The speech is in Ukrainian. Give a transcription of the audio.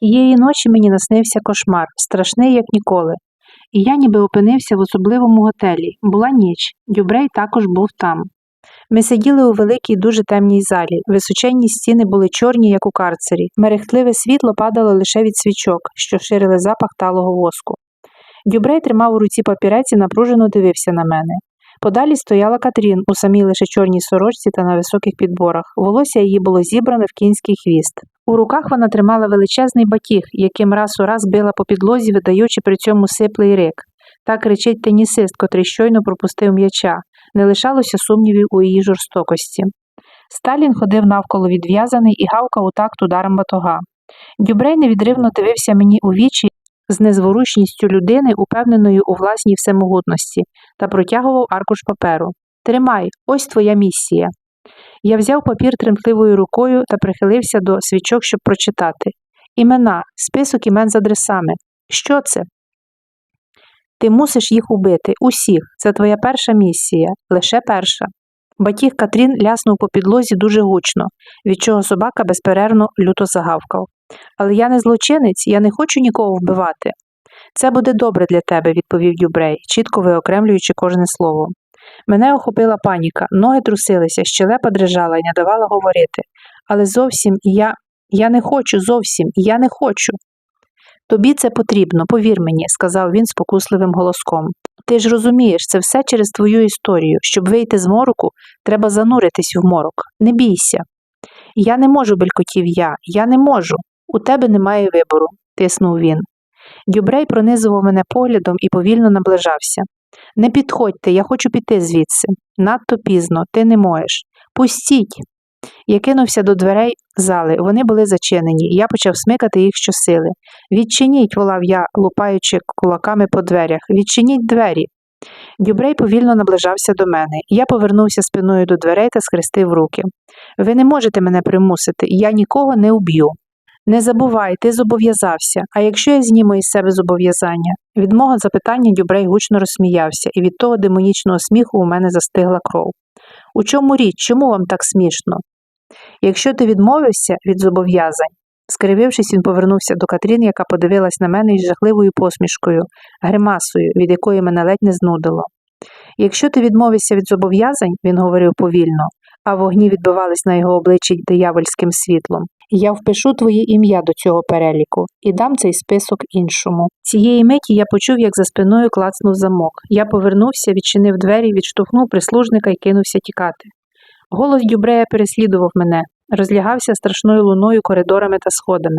Тієї ночі мені наснився кошмар, страшний, як ніколи. І я ніби опинився в особливому готелі. Була ніч, Дюбрей також був там. Ми сиділи у великій, дуже темній залі. Височенні стіни були чорні, як у карцері. Мерехтливе світло падало лише від свічок, що ширили запах талого воску. Дюбрей тримав у руці папірець і напружено дивився на мене. Подалі стояла Катрін у самій лише чорній сорочці та на високих підборах. Волосся її було зібране в кінський хвіст. У руках вона тримала величезний батіг, яким раз у раз била по підлозі, видаючи при цьому сиплий рик. Так кричить тенісист, котрий щойно пропустив м'яча. Не лишалося сумнівів у її жорстокості. Сталін ходив навколо відв'язаний і гавкав у такт ударом батога. Дюбрей невідривно дивився мені у вічі з незворушністю людини, упевненої у власній всемогутності, та протягував аркуш паперу. Тримай, ось твоя місія. Я взяв папір тремтливою рукою та прихилився до свічок, щоб прочитати. Імена, список імен з адресами. Що це? Ти мусиш їх убити, усіх. Це твоя перша місія, лише перша. Батіг Катрін ляснув по підлозі дуже гучно, від чого собака безперервно люто загавкав. Але я не злочинець, я не хочу нікого вбивати. Це буде добре для тебе, відповів Дюбрей, чітко виокремлюючи кожне слово. Мене охопила паніка, ноги трусилися, щелепа дрижала і не давала говорити. Але зовсім я. я не хочу зовсім, я не хочу. Тобі це потрібно, повір мені, сказав він спокусливим голоском. Ти ж розумієш, це все через твою історію. Щоб вийти з мороку, треба зануритись в морок. Не бійся. Я не можу, белькотів я, я не можу. У тебе немає вибору, тиснув він. Дюбрей пронизував мене поглядом і повільно наближався. Не підходьте, я хочу піти звідси. Надто пізно, ти не можеш. Пустіть. Я кинувся до дверей зали, вони були зачинені, я почав смикати їх щосили. Відчиніть, волав я, лупаючи кулаками по дверях. Відчиніть двері. Дюбрей повільно наближався до мене. Я повернувся спиною до дверей та схрестив руки. Ви не можете мене примусити, я нікого не уб'ю. Не забувай, ти зобов'язався. А якщо я зніму із себе зобов'язання? Від мого запитання Дюбрей гучно розсміявся, і від того демонічного сміху у мене застигла кров. У чому річ? Чому вам так смішно? Якщо ти відмовився від зобов'язань, скривившись, він повернувся до Катрін, яка подивилась на мене із жахливою посмішкою, гримасою, від якої мене ледь не знудило. Якщо ти відмовився від зобов'язань, він говорив повільно, а вогні відбивались на його обличчі диявольським світлом. Я впишу твоє ім'я до цього переліку і дам цей список іншому. Цієї миті я почув, як за спиною клацнув замок. Я повернувся, відчинив двері, відштовхнув прислужника і кинувся тікати. Голос Дюбрея переслідував мене, розлягався страшною луною коридорами та сходами.